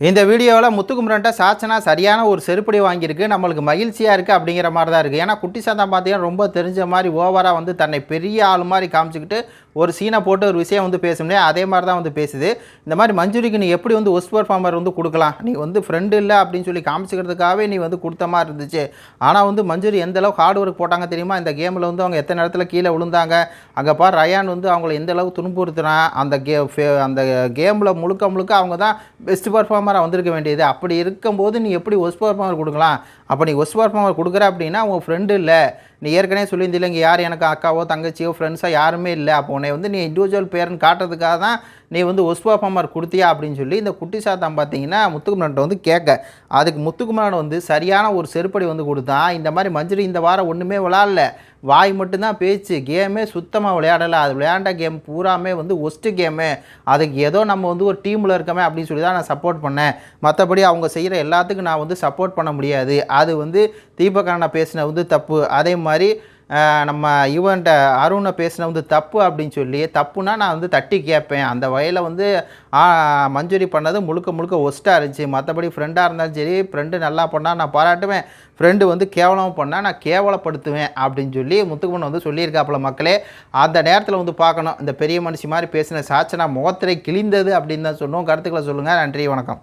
இந்த வீடியோவில் முத்துக்குமரன்ட்ட சாச்சனா சரியான ஒரு செருப்படி வாங்கியிருக்கு நம்மளுக்கு மகிழ்ச்சியாக இருக்குது அப்படிங்கிற மாதிரி தான் இருக்குது ஏன்னா குட்டி சாந்தம் பார்த்தீங்கன்னா ரொம்ப தெரிஞ்ச மாதிரி ஓவராக வந்து தன்னை பெரிய ஆள் மாதிரி காமிச்சிக்கிட்டு ஒரு சீனை போட்டு ஒரு விஷயம் வந்து பேசுனே அதே மாதிரி தான் வந்து பேசுது. இந்த மாதிரி மஞ்சுரிக்கு நீ எப்படி வந்து ஒஸ்ட் பர்ஃபார்மர் வந்து கொடுக்கலாம்? நீ வந்து ஃப்ரெண்டு இல்லை அப்படின்னு சொல்லி காமிச்சிக்கிறதுக்காகவே நீ வந்து கொடுத்த மாதிரி இருந்துச்சு. ஆனால் வந்து மஞ்சுரி எந்த அளவுக்கு ஹார்ட் ஒர்க் போட்டாங்க தெரியுமா? இந்த கேமில் வந்து அவங்க எத்தனை இடத்துல கீழே விழுந்தாங்க. அங்கே பார் ரயான் வந்து அவங்கள எந்த அளவுக்கு துன்புறுத்துறான்? அந்த கே ஃபே- அந்த கேமில் முழுக்க முழுக்க அவங்க தான் பெஸ்ட் பர்ஃபார்மராக வந்திருக்க வேண்டியது. அப்படி இருக்கும்போது நீ எப்படி ஒஸ்ட் பர்ஃபார்மர் கொடுக்கலாம்? அப்போ நீ ஒஸ்ட் பர்ஃபார்மர் கொடுக்குற அப்படின்னா உங்கள் ஃப்ரெண்டு இல்லை. நீ ஏற்கனவே சொல்லியிருந்தில்ல இங்கே யார் எனக்கு அக்காவோ தங்கச்சியோ ஃப்ரெண்ட்ஸோ யாருமே இல்லை. அப்போ உன்னை வந்து நீ இண்டிவிஜுவல் பேர்னு காட்டுறதுக்காக தான் நீ வந்து ஒஸ்ட் பர்ஃபார்மர் கொடுத்தியா அப்படின்னு சொல்லி இந்த குட்டி சாத்தான் பார்த்தீங்கன்னா முத்துக்குமரன்ட்ட வந்து கேட்க. அதுக்கு முத்துக்குமரன் வந்து சரியான ஒரு செருப்படி வந்து கொடுத்தான். இந்த மாதிரி மஞ்சள் இந்த வாரம் ஒன்றுமே விளாட்ல. வாய் மட்டும்தான் பேச்சு கேமே சுத்தமாக விளையாடலை. அது விளையாண்ட கேம் பூராமே வந்து ஒஸ்ட்டு கேமு அதுக்கு ஏதோ நம்ம வந்து ஒரு டீமில் இருக்கமே அப்படின்னு சொல்லி தான் நான் சப்போர்ட் பண்ணேன். மற்றபடி அவங்க செய்கிற எல்லாத்துக்கும் நான் வந்து சப்போர்ட் பண்ண முடியாது. அது வந்து தீபக் அண்ணா பேசின வந்து தப்பு. அதே மாதிரி நம்ம இவன்ட்ட அருணை பேசின வந்து தப்பு அப்படின்னு சொல்லி தப்புனா நான் வந்து தட்டி கேட்பேன். அந்த வகையில் வந்து மஞ்சுரி பண்ணது முழுக்க முழுக்க ஒஸ்ட்டாக இருந்துச்சு. மற்றபடி ஃப்ரெண்டாக இருந்தாலும் சரி ஃப்ரெண்டு நல்லா பண்ணால் நான் பாராட்டுவேன். ஃப்ரெண்டு வந்து கேவலம் பண்ணால் நான் கேவலப்படுத்துவேன் அப்படின்னு சொல்லி முத்துக்குமன் வந்து சொல்லியிருக்காப்புல மக்களே. அந்த நேரத்தில் வந்து பார்க்கணும். இந்த பெரிய மனுஷி மாதிரி பேசின சாச்சனா முகத்திரை கிழிந்தது அப்படின்னு தான் சொல்லுவோம் கருத்துக்களை சொல்லுங்கள் நன்றி வணக்கம்.